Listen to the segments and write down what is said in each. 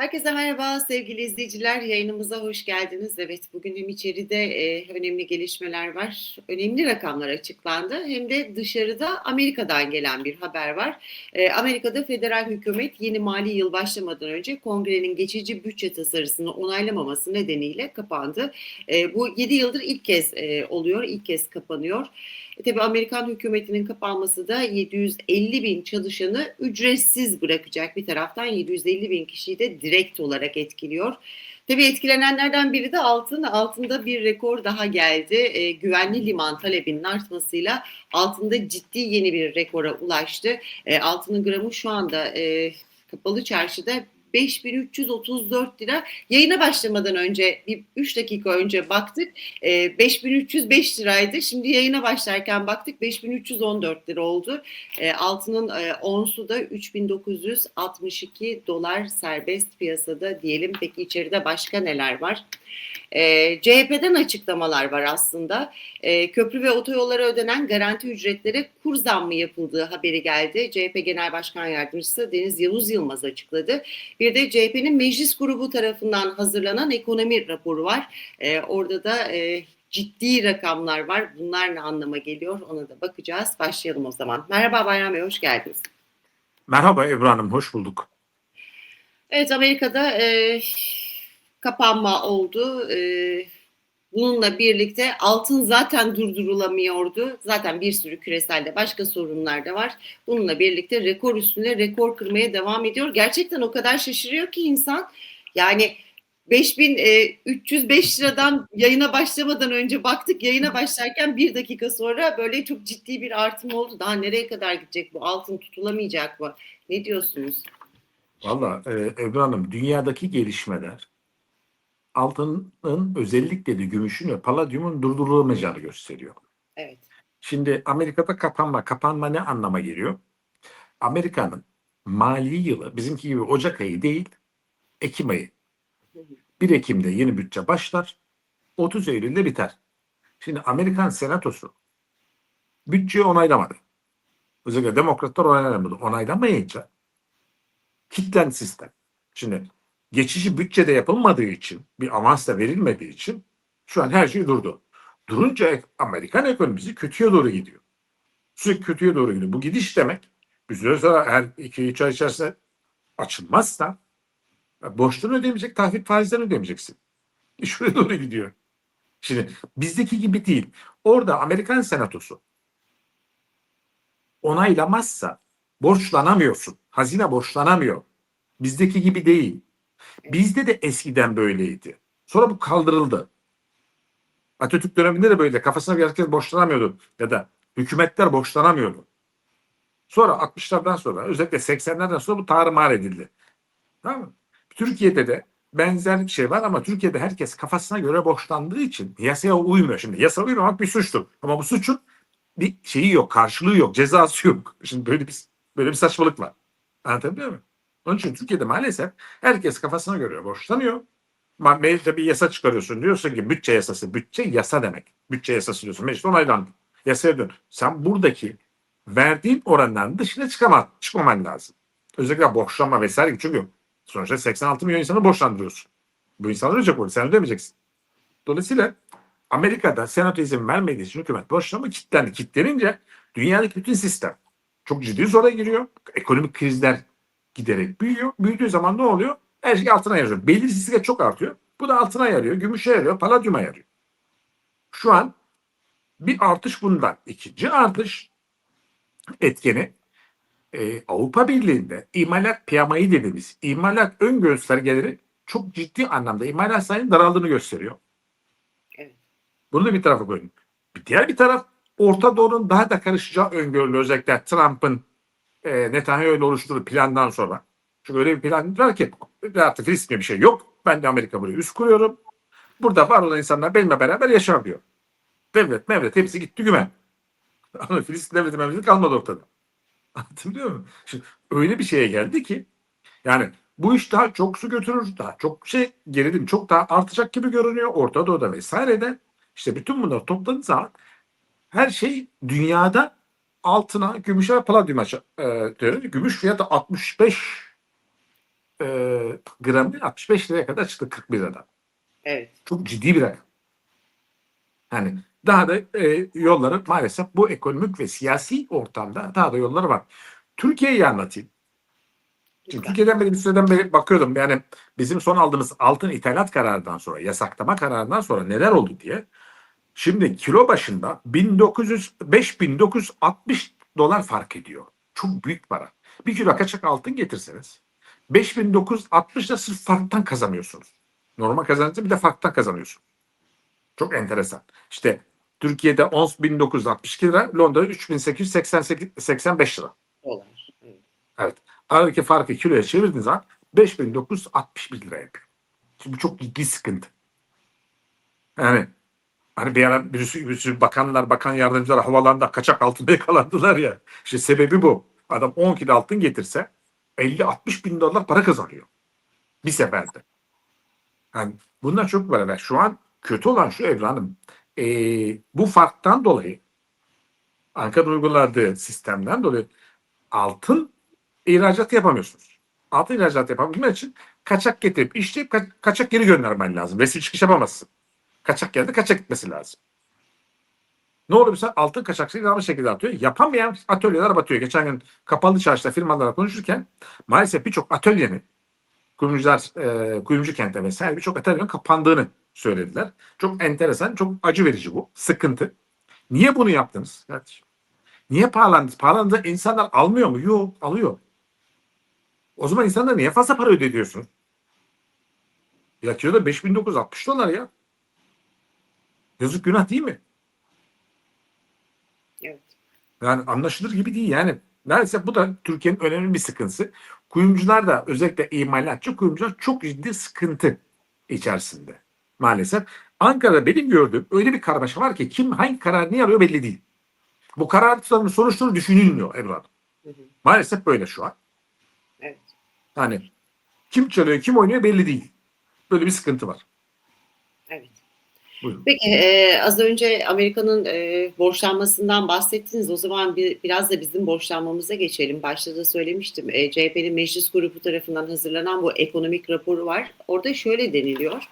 Herkese merhaba sevgili izleyiciler. Yayınımıza hoş geldiniz. Evet bugün hem içeride e, önemli gelişmeler var. Önemli rakamlar açıklandı. Hem de dışarıda Amerika'dan gelen bir haber var. E, Amerika'da federal hükümet yeni mali yıl başlamadan önce kongrenin geçici bütçe tasarısını onaylamaması nedeniyle kapandı. E, bu 7 yıldır ilk kez e, oluyor, ilk kez kapanıyor. E, tabii Amerikan hükümetinin kapanması da 750 bin çalışanı ücretsiz bırakacak. Bir taraftan 750 bin kişiyi de direkt olarak etkiliyor. Tabii etkilenenlerden biri de altın. Altında bir rekor daha geldi. E, güvenli liman talebinin artmasıyla altında ciddi yeni bir rekora ulaştı. E, altının gramı şu anda e, kapalı çarşıda 5334 lira. Yayına başlamadan önce bir 3 dakika önce baktık. E, 5305 liraydı. Şimdi yayına başlarken baktık 5314 lira oldu. E, altının e, onsu da 3962 dolar serbest piyasada diyelim. Peki içeride başka neler var? E, CHP'den açıklamalar var aslında. E, köprü ve otoyollara ödenen garanti ücretlere kur zammı yapıldığı haberi geldi. CHP Genel Başkan Yardımcısı Deniz Yavuz Yılmaz açıkladı. Bir de CHP'nin meclis grubu tarafından hazırlanan ekonomi raporu var. E, orada da e, ciddi rakamlar var. Bunlar ne anlama geliyor ona da bakacağız. Başlayalım o zaman. Merhaba Bayram Bey, hoş geldiniz. Merhaba Ebru Hanım, hoş bulduk. Evet, Amerika'da e, kapanma oldu. E, bununla birlikte altın zaten durdurulamıyordu. Zaten bir sürü küreselde başka sorunlar da var. Bununla birlikte rekor üstüne rekor kırmaya devam ediyor. Gerçekten o kadar şaşırıyor ki insan. Yani 5305 liradan yayına başlamadan önce baktık. Yayına başlarken bir dakika sonra böyle çok ciddi bir artım oldu. Daha nereye kadar gidecek bu? Altın tutulamayacak mı? Ne diyorsunuz? Valla e, Ebru Hanım, dünyadaki gelişmeler altının özellikle de gümüşün ve paladyumun durdurulamayacağını gösteriyor. Evet. Şimdi Amerika'da kapanma, kapanma ne anlama geliyor? Amerika'nın mali yılı bizimki gibi Ocak ayı değil, Ekim ayı. 1 Ekim'de yeni bütçe başlar, 30 Eylül'de biter. Şimdi Amerikan Senatosu bütçeyi onaylamadı. Özellikle demokratlar onaylamadı. Onaylamayınca kitlen sistem. Şimdi geçici bütçede yapılmadığı için, bir avans da verilmediği için şu an her şey durdu. Durunca Amerikan ekonomisi kötüye doğru gidiyor. Sürekli kötüye doğru gidiyor. Bu gidiş demek bir sonra her 2-3 ay içerisinde açılmazsa borçlarını ödemeyecek, tahvil faizlerini ödemeyeceksin. Şuraya doğru gidiyor. Şimdi bizdeki gibi değil. Orada Amerikan senatosu onaylamazsa borçlanamıyorsun. Hazine borçlanamıyor. Bizdeki gibi değil. Bizde de eskiden böyleydi. Sonra bu kaldırıldı. Atatürk döneminde de böyle kafasına bir herkes borçlanamıyordu ya da hükümetler borçlanamıyordu. Sonra 60'lardan sonra özellikle 80'lerden sonra bu tarumar edildi. Tamam mı? Türkiye'de de benzer bir şey var ama Türkiye'de herkes kafasına göre borçlandığı için yasaya uymuyor. Şimdi yasa uymamak bir suçtur. Ama bu suçun bir şeyi yok, karşılığı yok, cezası yok. Şimdi böyle bir böyle bir saçmalık var. Anlatabiliyor muyum? Onun için Türkiye'de maalesef herkes kafasına göre borçlanıyor. Mecliste bir yasa çıkarıyorsun. Diyorsun ki bütçe yasası. Bütçe yasa demek. Bütçe yasası diyorsun. Meclis onaylandı. Yasaya dön. Sen buradaki verdiğin oranların dışına çıkamaz, çıkmaman lazım. Özellikle borçlanma vesaire. Çünkü sonuçta 86 milyon insanı borçlandırıyorsun. Bu insanlar ödeyecek onu. Sen ödemeyeceksin. Dolayısıyla Amerika'da senato izin vermediği için hükümet borçlanma kilitlendi. Kilitlenince dünyadaki bütün sistem çok ciddi zora giriyor. Ekonomik krizler giderek büyüyor. Büyüdüğü zaman ne oluyor? Her şey altına yarıyor. Belirsizlik çok artıyor. Bu da altına yarıyor, gümüşe yarıyor, paladyuma yarıyor. Şu an bir artış bundan. İkinci artış etkeni e, Avrupa Birliği'nde imalat piyamayı dediğimiz imalat ön göstergeleri çok ciddi anlamda imalat sayının daraldığını gösteriyor. Evet. Bunu da bir tarafa koyun. Bir diğer bir taraf Orta Doğu'nun daha da karışacağı öngörülüyor. Özellikle Trump'ın e, Netanyahu oluşturduğu plandan sonra. Çünkü öyle bir plan var ki artık Filistin'e bir şey yok. Ben de Amerika buraya üst kuruyorum. Burada var olan insanlar benimle beraber yaşamıyor. Devlet, mevlet hepsi gitti güme. Ama Filistin devleti mevleti kalmadı ortada. Anlatabiliyor muyum? Şimdi öyle bir şeye geldi ki yani bu iş daha çok su götürür. Daha çok şey gerilim çok daha artacak gibi görünüyor. Orta Doğu'da vesairede. İşte bütün bunları topladığınız zaman her şey dünyada altına, gümüşe ve paladyuma e, diyorum. Gümüş fiyatı 65 e, gramı 65 liraya kadar çıktı 41 liradan. Evet. Çok ciddi bir rakam. Yani daha da e, yolları maalesef bu ekonomik ve siyasi ortamda daha da yolları var. Türkiye'yi anlatayım. Lütfen. Türkiye'den beri bir süreden beri bakıyordum. Yani bizim son aldığımız altın ithalat kararından sonra, yasaklama kararından sonra neler oldu diye. Şimdi kilo başında 1900 5960 dolar fark ediyor. Çok büyük para. Bir kilo kaçak altın getirseniz 5960 da sırf farktan kazanıyorsunuz. Normal kazancı bir de farktan kazanıyorsun. Çok enteresan. İşte Türkiye'de ons 1962 lira, Londra'da 3888 85 lira. Dolar. Evet. Evet. Aradaki farkı kiloya çevirdiğiniz zaman 5961 lira yapıyor. Şimdi bu çok ciddi sıkıntı. Yani hani bir ara bir sürü, bakanlar, bakan yardımcılar havalarında kaçak altında yakalandılar ya. İşte sebebi bu. Adam 10 kilo altın getirse 50-60 bin dolar para kazanıyor. Bir seferde. Yani bunlar çok para ver. Şu an kötü olan şu evladım. Ee, bu farktan dolayı Ankara uyguladığı sistemden dolayı altın ihracat yapamıyorsunuz. Altın ihracat yapabilmek için kaçak getirip işleyip ka- kaçak geri göndermen lazım. Resim çıkış yapamazsın. Kaçak geldi kaçak gitmesi lazım. Ne oluyor mesela altın kaçakçılığı aynı şekilde atıyor. Yapamayan atölyeler batıyor. Geçen gün kapalı çarşıda firmalarla konuşurken maalesef birçok atölyenin kuyumcular, e, kuyumcu kentte vesaire birçok atölyenin kapandığını söylediler. Çok enteresan, çok acı verici bu. Sıkıntı. Niye bunu yaptınız? kardeşim? Niye pahalandı? Pahalandı insanlar almıyor mu? Yok alıyor. O zaman insanlar niye fazla para ödetiyorsun? Ya kiloda 5960 dolar ya. Yazık günah değil mi? Evet. Yani anlaşılır gibi değil yani. Neredeyse bu da Türkiye'nin önemli bir sıkıntısı. Kuyumcular da özellikle imalatçı kuyumcular çok ciddi sıkıntı içerisinde. Maalesef. Ankara'da benim gördüğüm öyle bir karmaşa var ki kim hangi karar niye alıyor belli değil. Bu kararların sonuçları düşünülmüyor evladım. Hı hı. Maalesef böyle şu an. Evet. Yani kim çalıyor kim oynuyor belli değil. Böyle bir sıkıntı var. Evet. Buyurun. Peki e, az önce Amerika'nın e, borçlanmasından bahsettiniz. O zaman bir, biraz da bizim borçlanmamıza geçelim. Başta da söylemiştim. E, CHP'nin meclis grubu tarafından hazırlanan bu ekonomik raporu var. Orada şöyle deniliyor.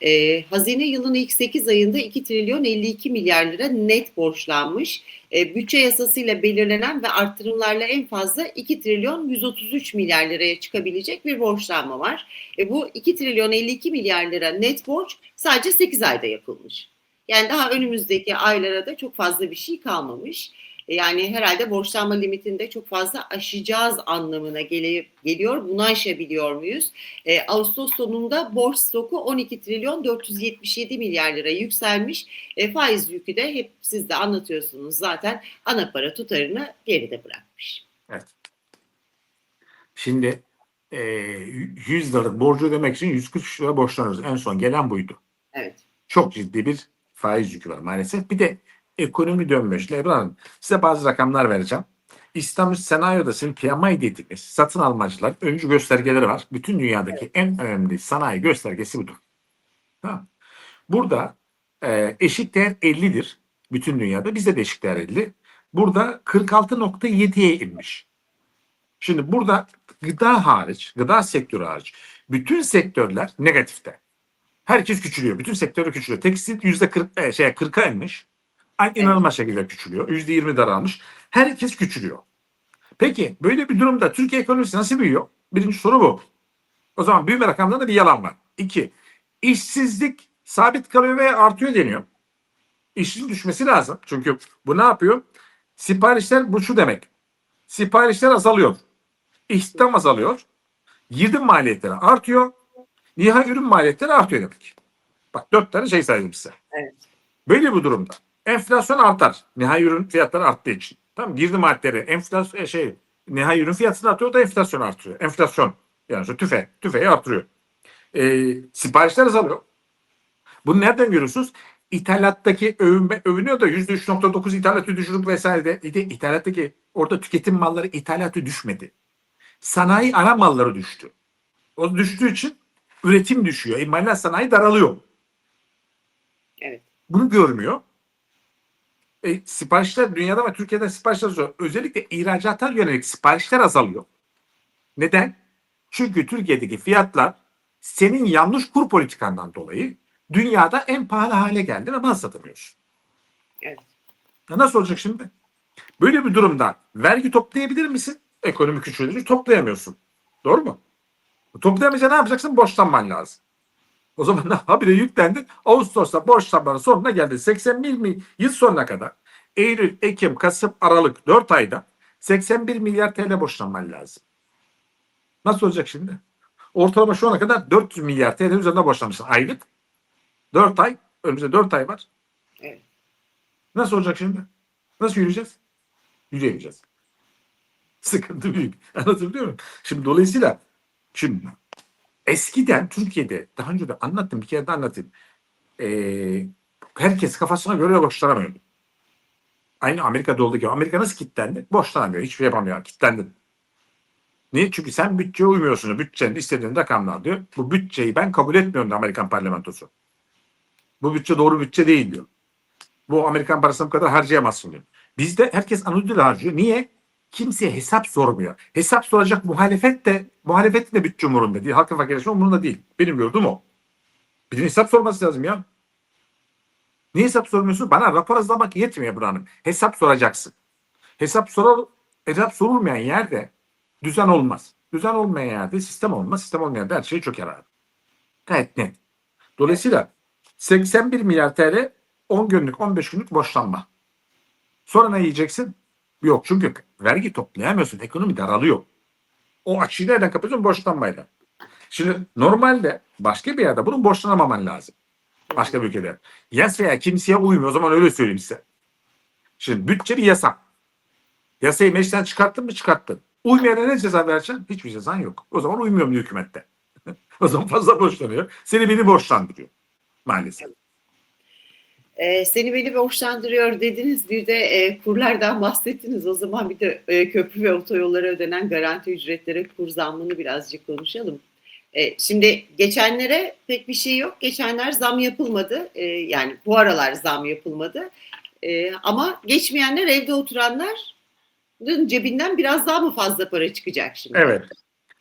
E, hazine yılının ilk 8 ayında 2 trilyon 52 milyar lira net borçlanmış. E, bütçe yasasıyla belirlenen ve arttırımlarla en fazla 2 trilyon 133 milyar liraya çıkabilecek bir borçlanma var. E, bu 2 trilyon 52 milyar lira net borç sadece 8 ayda yapılmış. Yani daha önümüzdeki aylara da çok fazla bir şey kalmamış. E, Yani herhalde borçlanma limitinde çok fazla aşacağız anlamına gele- geliyor. Bunu aşabiliyor muyuz? E, Ağustos sonunda borç stoku 12 trilyon 477 milyar lira yükselmiş. E, faiz yükü de hep siz de anlatıyorsunuz zaten ana para tutarını geride bırakmış. Evet. Şimdi e, 100 liralık borcu ödemek için 143 lira borçlanıyoruz. En son gelen buydu. Evet. Çok ciddi bir faiz yükü var maalesef. Bir de ekonomi dönmüyor. Şimdi Ebru Hanım size bazı rakamlar vereceğim. İstanbul Sanayi Odası'nın PMI dediğimiz satın almacılar öncü göstergeleri var. Bütün dünyadaki en önemli sanayi göstergesi budur. Tamam. Burada e, eşik değer 50'dir. Bütün dünyada. Bizde de eşik değer 50. Burada 46.7'ye inmiş. Şimdi burada gıda hariç, gıda sektörü hariç bütün sektörler negatifte. Herkes küçülüyor. Bütün sektörü küçülüyor. Tekstil yüzde 40, e, şey, 40'a inmiş. İnanılmaz şekilde küçülüyor. Yüzde 20 daralmış. Herkes küçülüyor. Peki böyle bir durumda Türkiye ekonomisi nasıl büyüyor? Birinci soru bu. O zaman büyüme rakamlarında bir yalan var. İki, işsizlik sabit kalıyor ve artıyor deniyor. İşin düşmesi lazım. Çünkü bu ne yapıyor? Siparişler bu şu demek. Siparişler azalıyor. İstihdam azalıyor. Girdim maliyetleri artıyor. Nihai ürün maliyetleri artıyor demek. Bak dört tane şey saydım size. Evet. Böyle bir durumda enflasyon artar. Nihai ürün fiyatları arttığı için. Tamam girdi maddeleri enflasyon şey nihai ürün fiyatını artıyor da enflasyon artıyor. Enflasyon yani şu tüfe tüfeği artırıyor. Ee, siparişler azalıyor. Bunu nereden görüyorsunuz? İthalattaki övünme, övünüyor da %3.9 ithalatı düşürüp vesaire de ithalattaki orada tüketim malları ithalatı düşmedi. Sanayi ana malları düştü. O düştüğü için üretim düşüyor. İmalat sanayi daralıyor. Evet. Bunu görmüyor. E, siparişler dünyada ve Türkiye'de siparişler azalıyor. Özellikle ihracata yönelik siparişler azalıyor. Neden? Çünkü Türkiye'deki fiyatlar senin yanlış kur politikandan dolayı dünyada en pahalı hale geldin ama nasıl satamıyorsun? Evet. Ya nasıl olacak şimdi? Böyle bir durumda vergi toplayabilir misin? Ekonomi küçülünce toplayamıyorsun. Doğru mu? Toplayamayınca ne yapacaksın? Borçlanman lazım. O zaman habire yüklendin. Ağustos'ta borçlanmanın sonuna geldin. 81 mi yıl sonuna kadar Eylül, Ekim, Kasım, Aralık 4 ayda 81 milyar TL borçlanman lazım. Nasıl olacak şimdi? Ortalama şu ana kadar 400 milyar TL üzerinde borçlanmışsın aylık. 4 ay, önümüzde 4 ay var. Evet. Nasıl olacak şimdi? Nasıl yürüyeceğiz? Yürüyemeyeceğiz. Sıkıntı büyük. Anlatabiliyor muyum? Şimdi dolayısıyla şimdi eskiden Türkiye'de daha önce de anlattım bir kere de anlatayım. Ee, herkes kafasına göre borçlanamıyordu. Aynı Amerika'da olduğu gibi. Amerika nasıl kilitlendi? Borçlanamıyor. Hiçbir şey yapamıyor. Kilitlendi. Niye? Çünkü sen bütçeye uymuyorsun. Bütçenin istediğin rakamlar diyor. Bu bütçeyi ben kabul etmiyorum da Amerikan parlamentosu. Bu bütçe doğru bütçe değil diyor. Bu Amerikan parasını bu kadar harcayamazsın diyor. Bizde herkes Anadolu'da harcıyor. Niye? Kimseye hesap sormuyor. Hesap soracak muhalefet de muhalefetin de bütçe umurunda değil. Halkın fakirleşme umurunda değil. Benim gördüğüm o. Birinin hesap sorması lazım ya. Niye hesap sormuyorsun? Bana rapor hazırlamak yetmiyor buranın. Hesap soracaksın. Hesap sorar, hesap sorulmayan yerde düzen olmaz. Düzen olmayan yerde sistem olmaz. Sistem olmayan yerde her şey çöker abi. Gayet net. Dolayısıyla 81 milyar TL 10 günlük 15 günlük borçlanma. Sonra ne yiyeceksin? Yok çünkü vergi toplayamıyorsun. Ekonomi daralıyor. O açıyı nereden kapatıyorsun? Borçlanmayla. Şimdi normalde başka bir yerde bunun borçlanamaman lazım. Başka bir ülkede. Yasaya kimseye uymuyor. O zaman öyle söyleyeyim size. Şimdi bütçe bir yasa. Yasayı meclisten çıkarttın mı çıkarttın. Uymayana ne ceza vereceksin? Hiçbir cezan yok. O zaman uymuyorum hükümette. o zaman fazla borçlanıyor. Seni beni borçlandırıyor. Maalesef. Ee, seni beni borçlandırıyor dediniz. Bir de e, kurlardan bahsettiniz. O zaman bir de e, köprü ve otoyollara ödenen garanti ücretlere kur zammını birazcık konuşalım. E, şimdi geçenlere pek bir şey yok. Geçenler zam yapılmadı. E, yani bu aralar zam yapılmadı. E, ama geçmeyenler evde oturanların cebinden biraz daha mı fazla para çıkacak şimdi? Evet.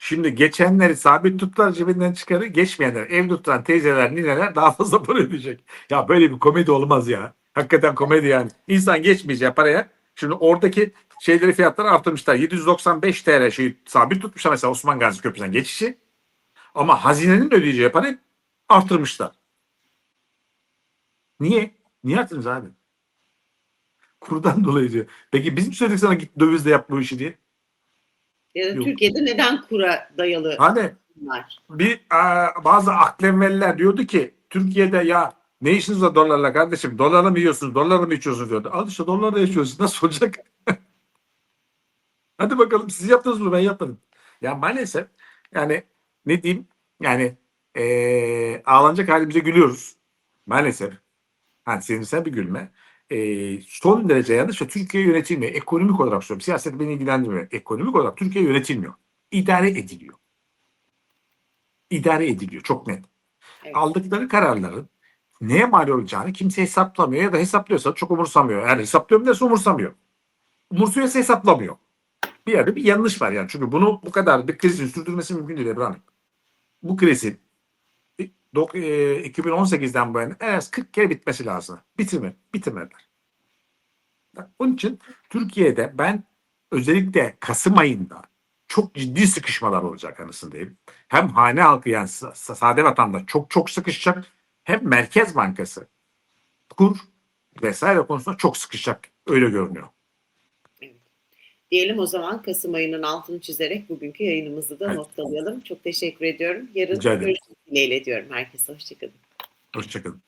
Şimdi geçenleri sabit tuttular cebinden çıkarır, geçmeyenler, ev tutan teyzeler, nineler daha fazla para ödeyecek. Ya böyle bir komedi olmaz ya. Hakikaten komedi yani. İnsan geçmeyeceği paraya. Şimdi oradaki şeyleri fiyatları arttırmışlar. 795 TL şeyi sabit tutmuşlar mesela Osman Gazi Köprüsü'nden geçişi. Ama hazinenin ödeyeceği parayı arttırmışlar. Niye? Niye arttırdınız abi? Kurdan dolayı diyor. Peki biz mi söyledik sana git dövizle yap bu işi diye? Ya da Yok. Türkiye'de neden kura dayalı Hani bir e, bazı aklemveliler diyordu ki Türkiye'de ya ne işiniz var dolarla kardeşim? Dolarla mı yiyorsunuz? Dolarla mı içiyorsunuz diyordu. Al işte dolarla yaşıyorsunuz. Nasıl olacak? Hadi bakalım siz yaptınız mı? Ben yapmadım. Ya maalesef yani ne diyeyim yani e, ağlanacak halimize gülüyoruz. Maalesef. Hani sevinsel bir gülme. E, son derece yanlış ve Türkiye yönetilmiyor. Ekonomik olarak söylüyorum. Siyaset beni ilgilendirmiyor. Ekonomik olarak Türkiye yönetilmiyor. İdare ediliyor. İdare ediliyor. Çok net. Evet. Aldıkları kararların neye mal olacağını kimse hesaplamıyor ya da hesaplıyorsa çok umursamıyor. Eğer hesaplıyorum derse umursamıyor. Umursuyorsa hesaplamıyor. Bir yerde bir yanlış var yani. Çünkü bunu bu kadar bir krizin sürdürmesi mümkün değil Ebru. Bu krizin 2018'den bu yana en az 40 kere bitmesi lazım. Bitirme, bitirmediler. Onun için Türkiye'de ben özellikle Kasım ayında çok ciddi sıkışmalar olacak anısındayım. Hem hane halkı yani sa- sade vatandaş çok çok sıkışacak hem Merkez Bankası kur vesaire konusunda çok sıkışacak öyle görünüyor. Diyelim o zaman Kasım ayının altını çizerek bugünkü yayınımızı da Evet. noktalayalım. Çok teşekkür ediyorum. Yarın görüşmek dileğiyle diyorum herkese. Hoşçakalın. Hoşçakalın.